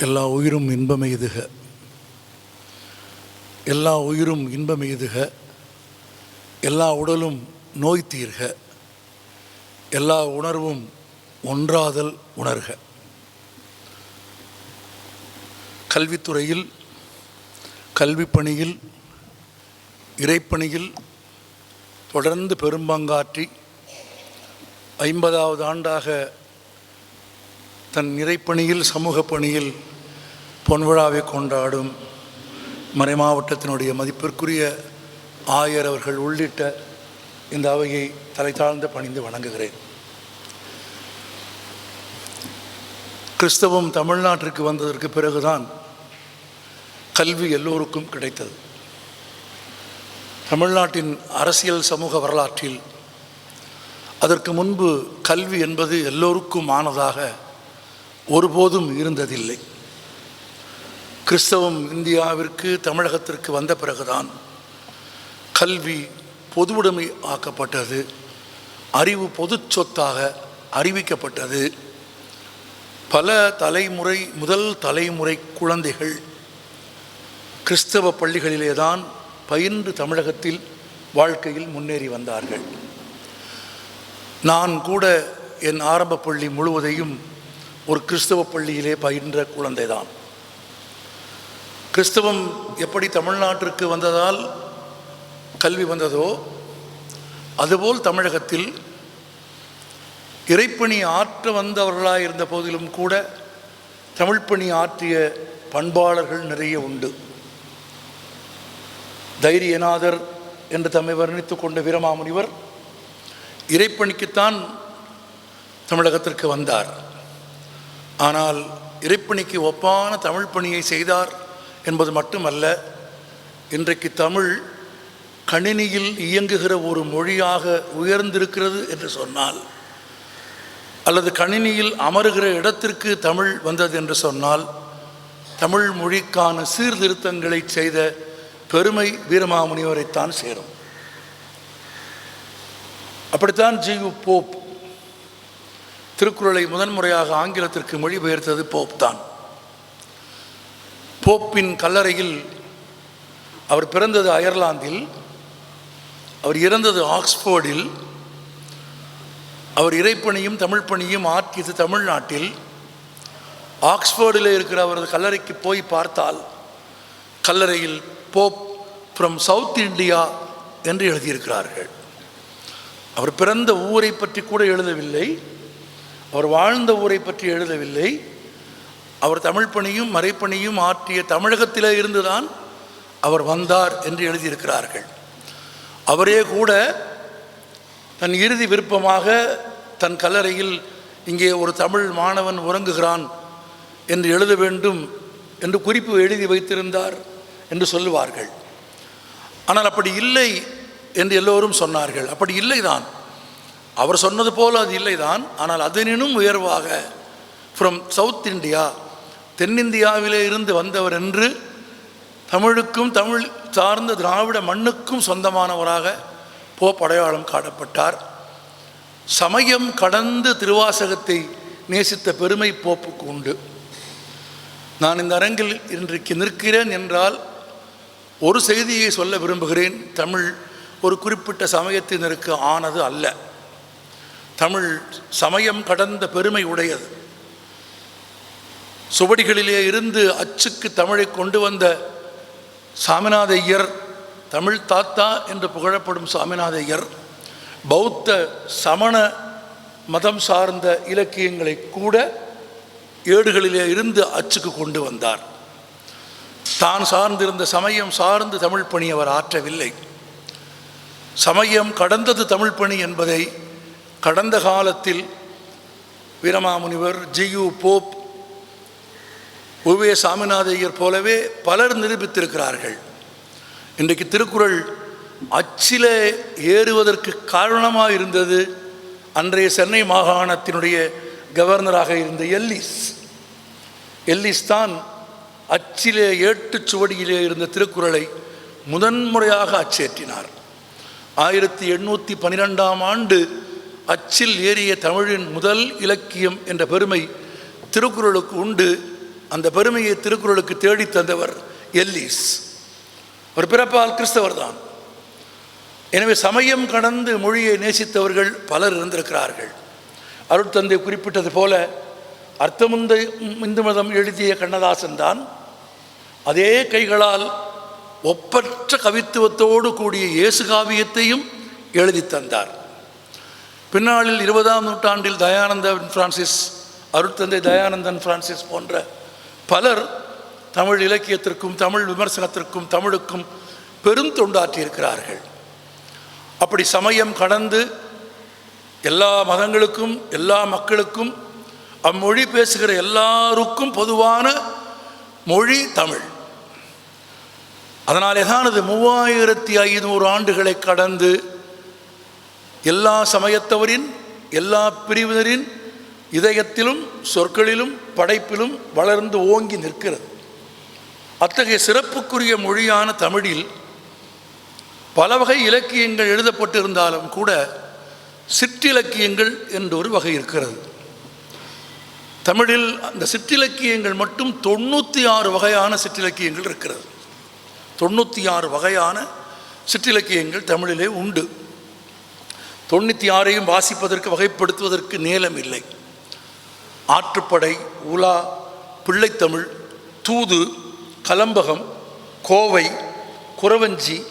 எல்லா உயிரும் இன்பமெய்துக எல்லா உயிரும் இன்பமெய்துக எல்லா உடலும் நோய் தீர்க. எல்லா உணர்வும் ஒன்றாதல் உணர்க. கல்வித்துறையில் கல்விப்பணியில் இறைப்பணியில் தொடர்ந்து பெரும்பங்காற்றி ஐம்பதாவது ஆண்டாக தன் நிறைப்பணியில் சமூக பணியில் பொன்விழாவை கொண்டாடும் மறைமாவட்டத்தினுடைய மதிப்பிற்குரிய ஆயர் அவர்கள் உள்ளிட்ட இந்த அவையை தலை தாழ்ந்து பணிந்து வணங்குகிறேன். கிறிஸ்தவம் தமிழ்நாட்டிற்கு வந்ததற்கு பிறகுதான் கல்வி எல்லோருக்கும் கிடைத்தது. தமிழ்நாட்டின் அரசியல் சமூக வரலாற்றில் அதற்கு முன்பு கல்வி என்பது எல்லோருக்கும் ஆனதாக ஒருபோதும் இருந்ததில்லை. கிறிஸ்தவம் இந்தியாவிற்கு தமிழகத்திற்கு வந்த பிறகுதான் கல்வி பொதுவுடைமை ஆக்கப்பட்டது அறிவு பொது சொத்தாக அறிவிக்கப்பட்டது. பல தலைமுறை முதல் தலைமுறை குழந்தைகள் கிறிஸ்தவ பள்ளிகளிலே தான் பயின்று தமிழகத்தில் வாழ்க்கையில் முன்னேறி வந்தார்கள். நான் கூட என் ஆரம்ப பள்ளி முழுவதையும் ஒரு கிறிஸ்தவ பள்ளியிலே பயின்ற குழந்தை தான் கிறிஸ்தவம் எப்படி தமிழ்நாட்டிற்கு வந்ததால் கல்வி வந்ததோ அதுபோல் தமிழகத்தில் இறைப்பணி ஆற்ற வந்தவர்களாக இருந்த போதிலும் கூட தமிழ்ப்பணி ஆற்றிய பண்பாளர்கள் நிறைய உண்டு. தைரியநாதர் என்று தம்மை வர்ணித்துக் கொண்ட வீரமாமுனிவர் இறைப்பணிக்குத்தான் தமிழகத்திற்கு வந்தார். ஆனால் இறைப்பணிக்கு ஒப்பான தமிழ் பணியை செய்தார் என்பது மட்டுமல்ல இன்றைக்கு தமிழ் கணினியில் இயங்குகிற ஒரு மொழியாக உயர்ந்திருக்கிறது என்று சொன்னால் அல்லது கணினியில் அமருகிற இடத்திற்கு தமிழ் வந்தது என்று சொன்னால் தமிழ் மொழிக்கான சீர்திருத்தங்களை செய்த பெருமை வீரமாமுனிவரைத்தான் சேரும். அப்படித்தான் ஜியு போப் திருக்குறளை முதன்முறையாக ஆங்கிலத்திற்கு மொழிபெயர்த்தது போப் தான். போப்பின் கல்லறையில் அவர் பிறந்தது அயர்லாந்தில் அவர் இறந்தது ஆக்ஸ்போர்டில் அவர் இறைப்பணியும் தமிழ் பணியும் ஆற்றியது தமிழ்நாட்டில் ஆக்ஸ்போர்டில் இருக்கிற அவரது கல்லறைக்கு போய் பார்த்தால் கல்லறையில் போப் ஃப்ரம் சவுத் இந்தியா என்று எழுதியிருக்கிறார்கள். அவர் பிறந்த ஊரை பற்றி கூட எழுதவில்லை அவர் வாழ்ந்த ஊரை பற்றி எழுதவில்லை. அவர் தமிழ் பணியும் மறைப்பணியும் ஆற்றிய தமிழகத்திலே இருந்துதான் அவர் வந்தார் என்று எழுதியிருக்கிறார்கள். அவரே கூட தன் இறுதி விருப்பமாக தன் கல்லறையில் இங்கே ஒரு தமிழ் மாணவன் உறங்குகிறான் என்று எழுத வேண்டும் என்று குறிப்பு எழுதி வைத்திருந்தார் என்று சொல்லுவார்கள். ஆனால் அப்படி இல்லை என்று எல்லோரும் சொன்னார்கள். அப்படி இல்லைதான். அவர் சொன்னது போல் அது இல்லைதான். ஆனால் அதனினும் உயர்வாக ஃப்ரம் சவுத் இந்தியா தென்னிந்தியாவிலே இருந்து வந்தவர் என்று தமிழுக்கும் தமிழ் சார்ந்த திராவிட மண்ணுக்கும் சொந்தமானவராக போப் அடையாளம் காட்டப்பட்டார் சமயம் கடந்து திருவாசகத்தை நேசித்த பெருமை போப்புக்கு உண்டு. நான் இந்த அரங்கில் இன்றைக்கு நிற்கிறேன் என்றால் ஒரு செய்தியை சொல்ல விரும்புகிறேன். தமிழ் ஒரு குறிப்பிட்ட சமயத்தினருக்கு ஆனது அல்ல. தமிழ் சமயம் கடந்த பெருமை உடையது. சுவடிகளிலே இருந்து அச்சுக்கு தமிழை கொண்டு வந்த சாமிநாத ஐயர் தமிழ் தாத்தா என்று புகழப்படும் சாமிநாத ஐயர் பௌத்த சமண மதம் சார்ந்த இலக்கியங்களை கூட ஏடுகளிலே இருந்து அச்சுக்கு கொண்டு வந்தார். தான் சார்ந்திருந்த சமயம் சார்ந்து தமிழ் பணி அவர் ஆற்றவில்லை. சமயம் கடந்தது தமிழ் பணி என்பதை கடந்த காலத்தில் Veeramamunivar G U Pope Saminathaiyar போலவே பலர் நிரூபித்திருக்கிறார்கள். இன்றைக்கு திருக்குறள் அச்சிலே ஏறுவதற்கு காரணமாக இருந்தது அன்றைய சென்னை மாகாணத்தினுடைய கவர்னராக இருந்த எல்லிஸ். எல்லிஸ் தான் அச்சிலே ஏட்டுச் சுவடியிலே இருந்த திருக்குறளை முதன்முறையாக அச்சேற்றினார். ஆயிரத்தி எண்ணூற்றி பன்னிரெண்டாம் ஆண்டு அச்சில் ஏறிய தமிழின் முதல் இலக்கியம் என்ற பெருமை திருக்குறளுக்கு உண்டு. அந்த பெருமையை திருக்குறளுக்கு தேடித் தந்தவர் எல்லீஸ். ஒரு பிறப்பால் கிறிஸ்தவர் தான் எனவே சமயம் கடந்து மொழியை நேசித்தவர்கள் பலர் இருந்திருக்கிறார்கள். அருட்தந்தை குறிப்பிட்டது போல அர்த்தமுந்த இந்து மதம் எழுதிய கண்ணதாசன் தான் அதே கைகளால் ஒப்பற்ற கவித்துவத்தோடு கூடிய இயேசு காவியத்தையும் எழுதி தந்தார். பின்னாளில் இருபதாம் நூற்றாண்டில் தயானந்தன் பிரான்சிஸ் அருட்தந்தை தயானந்தன் பிரான்சிஸ் போன்ற பலர் தமிழ் இலக்கியத்திற்கும் தமிழ் விமர்சனத்திற்கும் தமிழுக்கும் பெரும் தொண்டாற்றியிருக்கிறார்கள். அப்படி சமயம் கடந்து எல்லா மதங்களுக்கும் எல்லா மக்களுக்கும் அம்மொழி பேசுகிற எல்லாருக்கும் பொதுவான மொழி தமிழ். அதனாலே தான் அது மூவாயிரத்தி ஐநூறு ஆண்டுகளை கடந்து எல்லா சமயத்தவரின் எல்லா பிரிவினரின் இதயத்திலும் சொற்களிலும் படைப்பிலும் வளர்ந்து ஓங்கி நிற்கிறது. அத்தகைய சிறப்புக்குரிய மொழியான தமிழில் பல வகை இலக்கியங்கள் எழுதப்பட்டிருந்தாலும் கூட சிற்றிலக்கியங்கள் என்றொரு வகை இருக்கிறது. தமிழில் அந்த சிற்றிலக்கியங்கள் மட்டும் தொண்ணூற்றி ஆறு வகையான சிற்றிலக்கியங்கள் இருக்கிறது. தொண்ணூற்றி ஆறு வகையான சிற்றிலக்கியங்கள் தமிழிலே உண்டு. தொண்ணூற்றி ஆறையும் வாசிப்பதற்கு வகைப்படுத்துவதற்கு நேரம் இல்லை ஆற்றுப்படை உலா பிள்ளைத்தமிழ் தூது கலம்பகம் கோவை குறவஞ்சி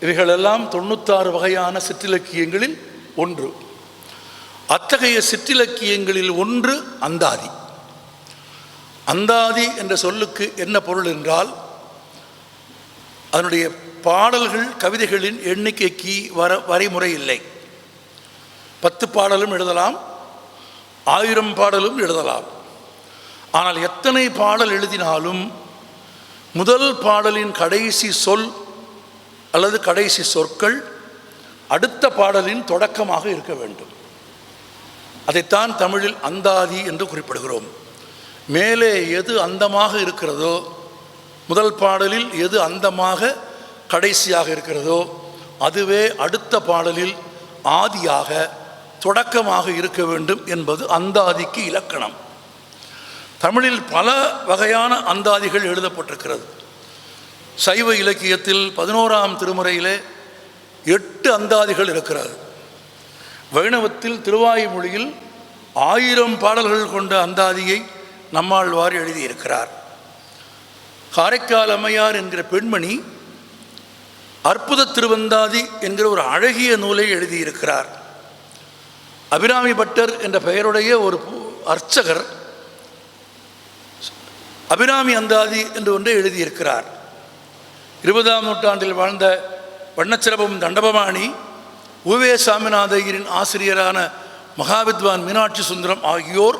இவைகளெல்லாம் தொண்ணூத்தாறு வகையான சிற்றிலக்கியங்களில் ஒன்று. அத்தகைய சிற்றிலக்கியங்களில் ஒன்று அந்தாதி. அந்தாதி என்ற சொல்லுக்கு என்ன பொருள் என்றால் அதனுடைய பாடல்கள் கவிதைகளின் எண்ணிக்கைக்கு வர வரைமுறை இல்லை. பத்து பாடலும் எழுதலாம் ஆயிரம் பாடலும் எழுதலாம். ஆனால் எத்தனை பாடல் எழுதினாலும் முதல் பாடலின் கடைசி சொல் அல்லது கடைசி சொற்கள் அடுத்த பாடலின் தொடக்கமாக இருக்க வேண்டும். அதைத்தான் தமிழில் அந்தாதி என்று குறிப்பிடுகிறோம். மேலே எது அந்தமாக இருக்கிறதோ முதல் பாடலில் எது அந்தமாக கடைசியாக இருக்கிறதோ அதுவே அடுத்த பாடலில் ஆதியாக தொடக்கமாக இருக்க வேண்டும் என்பது அந்தாதிக்கு இலக்கணம். தமிழில் பல வகையான அந்தாதிகள் எழுதப்பட்டிருக்கிறது. சைவ இலக்கியத்தில் பதினோராம் திருமுறையிலே எட்டு அந்தாதிகள் இருக்கிறது. வைணவத்தில் திருவாயுமொழியில் ஆயிரம் பாடல்கள் கொண்ட அந்தாதியை நம்மாழ்வார் எழுதியிருக்கிறார். காரைக்கால் அம்மையார் என்கிற பெண்மணி அற்புத திருவந்தாதி என்கிற ஒரு அழகிய நூலை எழுதியிருக்கிறார். அபிராமி பட்டர் என்ற பெயருடைய ஒரு அர்ச்சகர் அபிராமி அந்தாதி என்று ஒன்றை எழுதியிருக்கிறார். இருபதாம் நூற்றாண்டில் வாழ்ந்த வண்ணச்சிரபம் தண்டபமாணி உவே சாமிநாதையரின் ஆசிரியரான மகாவித்வான் மீனாட்சி சுந்தரம் ஆகியோர்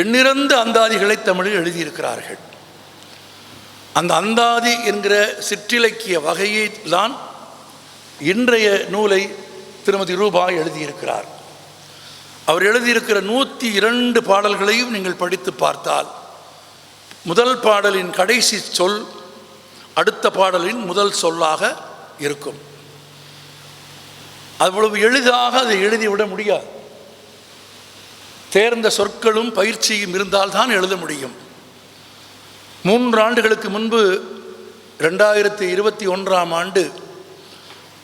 எண்ணிறந்த அந்தாதிகளை தமிழில் எழுதியிருக்கிறார்கள். அந்த அந்தாதி என்கிற சிற்றிலக்கிய வகையை தான் இன்றைய நூலை திருமதி ரூபாய் எழுதியிருக்கிறார். அவர் எழுதியிருக்கிற நூற்றி இரண்டு பாடல்களையும் நீங்கள் படித்து பார்த்தால் முதல் பாடலின் கடைசி சொல் அடுத்த பாடலின் முதல் சொல்லாக இருக்கும். அவ்வளவு எளிதாக அதை எழுதிவிட முடியாது. தேர்ந்த சொற்களும் பயிற்சியும் இருந்தால்தான் எழுத முடியும். மூன்று ஆண்டுகளுக்கு முன்பு ரெண்டாயிரத்தி இருபத்தி ஒன்றாம் ஆண்டு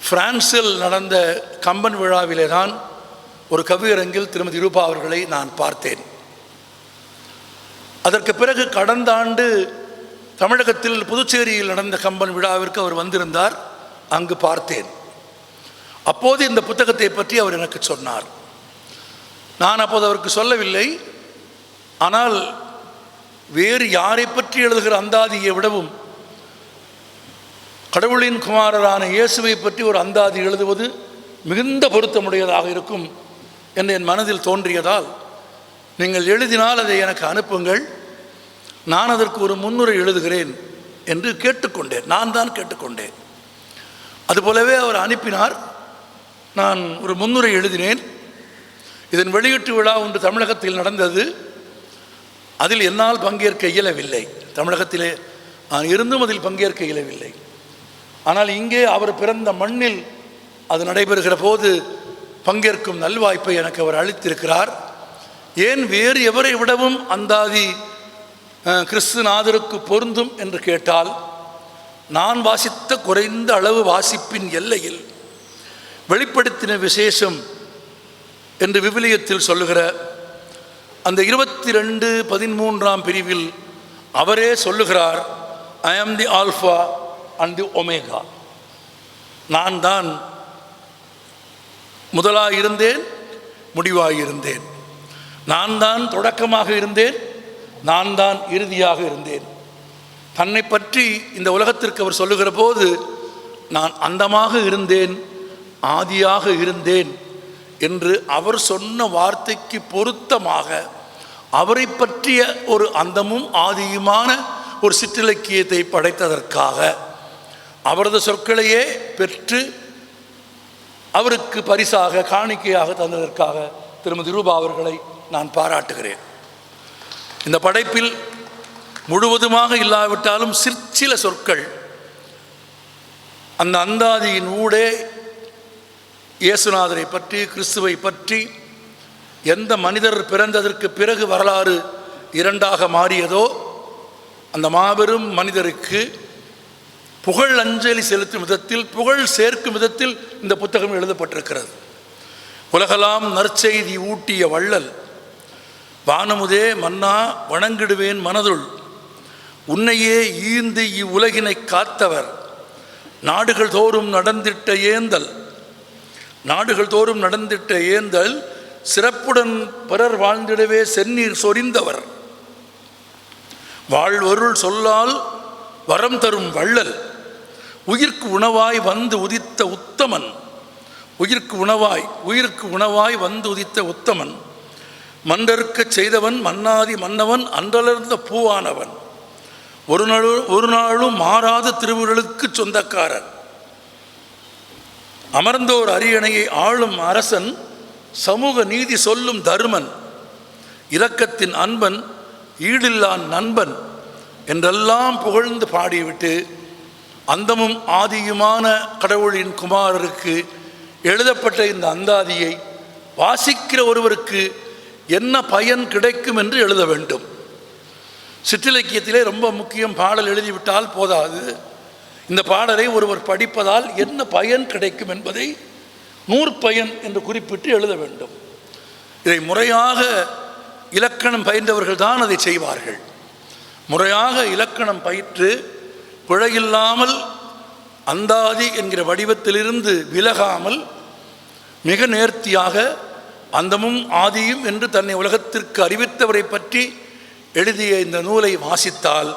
பிரான்சில் நடந்த கம்பன் விழாவிலே தான் ஒரு கவியரங்கில் திருமதி ரூபா அவர்களை நான் பார்த்தேன். அதற்கு பிறகு கடந்த ஆண்டு தமிழகத்தில் புதுச்சேரியில் நடந்த கம்பன் விழாவிற்கு அவர் வந்திருந்தார் அங்கு பார்த்தேன். அப்போது இந்த புத்தகத்தை பற்றி அவர் எனக்கு சொன்னார். நான் அப்போது அவருக்கு சொல்லவில்லை ஆனால் வேறு யாரை பற்றி எழுதுகிற அந்தாதியை விடவும் கடவுளின் குமாரரான இயேசுவை பற்றி ஒரு அந்தாதி எழுதுவது மிகுந்த பொருத்தமுடையதாக இருக்கும் என்று என் மனதில் தோன்றியதால் நீங்கள் எழுதினால் அதை எனக்கு அனுப்புங்கள். நான் அதற்கு ஒரு முன்னுரை எழுதுகிறேன் என்று கேட்டுக்கொண்டேன். நான் தான் கேட்டுக்கொண்டேன். அதுபோலவே அவர் அனுப்பினார். நான் ஒரு முன்னுரை எழுதினேன். இதன் வெளியீட்டு விழா ஒன்று தமிழகத்தில் நடந்தது. அதில் என்னால் பங்கேற்க இயலவில்லை. தமிழகத்திலே நான் இருந்தும் அதில் பங்கேற்க இயலவில்லை. ஆனால் இங்கே அவர் பிறந்த மண்ணில் அது நடைபெறுகிற போது பங்கேற்கும் நல்வாய்ப்பை எனக்கு அவர் அளித்திருக்கிறார். ஏன் வேறு எவரை விடவும் அந்தாதி கிறிஸ்துநாதருக்கு பொருந்தும் என்று கேட்டால் நான் வாசித்த குறைந்த அளவு வாசிப்பின் எல்லையில் வெளிப்படுத்தின விசேஷம் என்று விவிலியத்தில் சொல்லுகிற அந்த இருபத்தி ரெண்டு பதிமூன்றாம் பிரிவில் அவரே சொல்லுகிறார் I am the alpha and the omega நான் தான் முதலாக இருந்தேன் முடிவாக இருந்தேன் நான் தான் தொடக்கமாக இருந்தேன் நான் தான் இறுதியாக இருந்தேன். தன்னை பற்றி இந்த உலகத்திற்கு அவர் சொல்லுகிற போது நான் அந்தமாக இருந்தேன் ஆதியாக இருந்தேன் என்று அவர் சொன்ன வார்த்தைக்கு பொருத்தமாக அவரை பற்றிய ஒரு அந்தமும் ஆதியுமான ஒரு சிற்றிலக்கியத்தை படைத்ததற்காக அவரது சொற்களையே பெற்று அவருக்கு பரிசாக காணிக்கையாக தந்ததற்காக திருமதி ரூபா அவர்களை நான் பாராட்டுகிறேன். இந்த படைப்பில் முழுவதுமாக இல்லாவிட்டாலும் சிற்சில சொற்கள் அந்த அந்தாதியின் ஊடே இயேசுநாதரை பற்றி கிறிஸ்துவை பற்றி எந்த மனிதர் பிறந்ததற்கு பிறகு வரலாறு இரண்டாக மாறியதோ அந்த மாபெரும் மனிதருக்கு புகழ் அஞ்சலி செலுத்தும் விதத்தில் புகழ் சேர்க்கும் விதத்தில் இந்த புத்தகம் எழுதப்பட்டிருக்கிறது. உலகலாம் நற்செய்தி ஊட்டிய வள்ளல் வானமுதே மன்னா வணங்கிடுவேன் மனதுள் உன்னையே ஈந்து இவ்வுலகினை காத்தவர் நாடுகள் தோறும் நடந்திட்ட ஏந்தல் நாடுகள் தோறும் நடந்திட்ட ஏந்தல் சிறப்புடன் பிறர் வாழ்ந்திடவே செந்நீர் சொரிந்தவர். வாழ்வருள் சொல்லால் வரம் தரும் வள்ளல் உயிர்க்கு உணவாய் வந்து உதித்த உத்தமன். உயிர்க்கு உணவாய் உயிருக்கு உணவாய் வந்து உதித்த உத்தமன். மன்றருக்கச் செய்தவன் மன்னாதி மன்னவன் அன்றலர்ந்த பூவானவன். ஒரு நாள் ஒரு நாளும் மாறாத திருவுருளுக்கு சொந்தக்காரன். அமர்ந்தோர் அரியணையை ஆளும் அரசன் சமூக நீதி சொல்லும் தருமன். இரக்கத்தின் அன்பன் ஈடில்லான் நண்பன் என்றெல்லாம் புகழ்ந்து பாடிவிட்டு அந்தமும் ஆதியுமான கடவுளின் குமாரருக்கு எழுதப்பட்ட இந்த அந்தாதியை வாசிக்கிற ஒருவருக்கு என்ன பயன் கிடைக்கும் என்று எழுத வேண்டும். சிற்றிலக்கியத்திலே ரொம்ப முக்கியம் பாடல் எழுதிவிட்டால் போதாது. இந்த பாடலை ஒருவர் படிப்பதால் என்ன பயன் கிடைக்கும் என்பதை நூற்பயன் என்று குறிப்பிட்டு எழுத வேண்டும். இதை முறையாக இலக்கணம் பயின்றவர்கள் தான் அதை செய்வார்கள். முறையாக இலக்கணம் பயிற்று பிழையில்லாமல் அந்தாதி என்கிற வடிவத்திலிருந்து விலகாமல் மிக நேர்த்தியாக அந்தமும் ஆதியும் என்று தன்னை உலகத்திற்கு அறிவித்தவரை பற்றி எழுதிய இந்த நூலை வாசித்தால்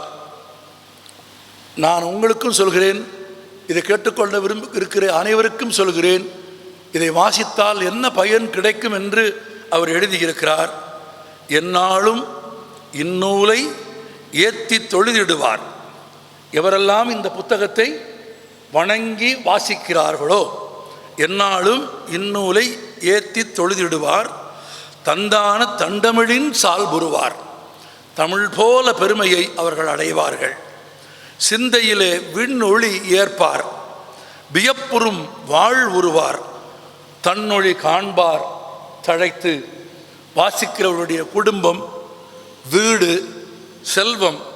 நான் உங்களுக்கும் சொல்கிறேன் இதை கேட்டுக்கொள்ள விரும்ப இருக்கிற அனைவருக்கும் சொல்கிறேன் இதை வாசித்தால் என்ன பயன் கிடைக்கும் என்று அவர் எழுதியிருக்கிறார். என்னாலும் இந்நூலை ஏத்தி தொழுதிடுவார். எவரெல்லாம் இந்த புத்தகத்தை வணங்கி வாசிக்கிறார்களோ என்னாலும் இந்நூலை ஏற்றி தொழுதிடுவார். தந்தான தண்டமிழின் சால்புருவார் தமிழ் போல பெருமையை அவர்கள் அடைவார்கள். சிந்தையிலே விண்ணொளி ஏற்பார். வியப்புறும் வாழ் உருவார். தன்னொழி காண்பார். தழைத்து வாசிக்கிறவருடைய குடும்பம் வீடு செல்வம்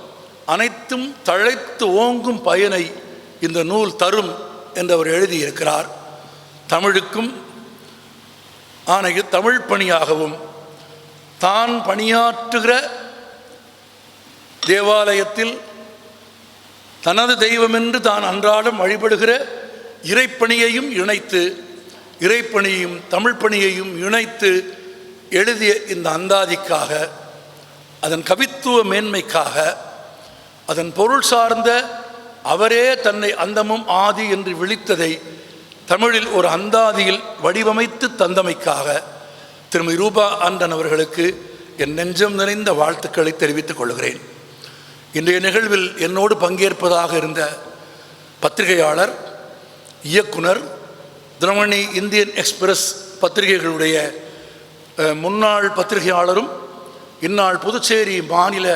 அனைத்தும் தழைத்து ஓங்கும் பயனை இந்த நூல் தரும் என்று அவர் எழுதியிருக்கிறார். தமிழுக்கும் ஆணைய தமிழ் பணியாகவும் தான் பணியாற்றுகிற தேவாலயத்தில் தனது தெய்வம் என்று தான் அன்றாடம் வழிபடுகிற இறைப்பணியையும் இணைத்து இறைப்பணியையும் தமிழ் பணியையும் இணைத்து எழுதிய இந்த அந்தாதிக்காக அதன் கவித்துவ மேன்மைக்காக அதன் பொருள் சார்ந்த அவரே தன்னை அந்தமும் ஆதி என்று விழித்ததை தமிழில் ஒரு அந்தாதியில் வடிவமைத்து தந்தமைக்காக திருமதி ரூபா ஆண்டன் அவர்களுக்கு என் நெஞ்சம் நிறைந்த வாழ்த்துக்களை தெரிவித்துக் கொள்கிறேன். இன்றைய நிகழ்வில் என்னோடு பங்கேற்பதாக இருந்த பத்திரிகையாளர் இயக்குனர் தினமணி இந்தியன் எக்ஸ்பிரஸ் பத்திரிகைகளுடைய முன்னாள் பத்திரிகையாளரும் இந்நாள் புதுச்சேரி மாநில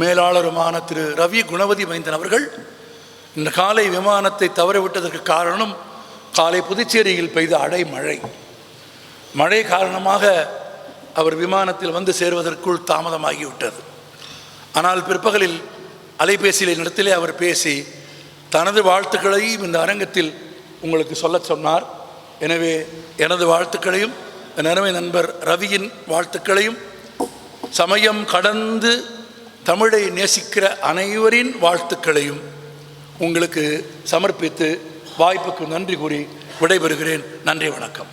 மேலாளருமான திரு ரவி குணவதி மைந்தன் அவர்கள் இந்த காலை விமானத்தை தவறவிட்டதற்கு காரணம் காலை புதுச்சேரியில் பெய்த அடைமழை. மழை காரணமாக அவர் விமானத்தில் வந்து சேருவதற்குள் தாமதமாகிவிட்டது. ஆனால் பிற்பகலில் அலைபேசியில் இடத்திலே அவர் பேசி தனது வாழ்த்துக்களையும் இந்த அரங்கத்தில் உங்களுக்கு சொல்ல சொன்னார். எனவே எனது வாழ்த்துக்களையும் என் நண்பர் ரவியின் வாழ்த்துக்களையும் சமயம் கடந்து தமிழை நேசிக்கிற அனைவரின் வாழ்த்துக்களையும் உங்களுக்கு சமர்ப்பித்து வாய்ப்புக்கு நன்றி கூறி விடைபெறுகிறேன். நன்றி வணக்கம்.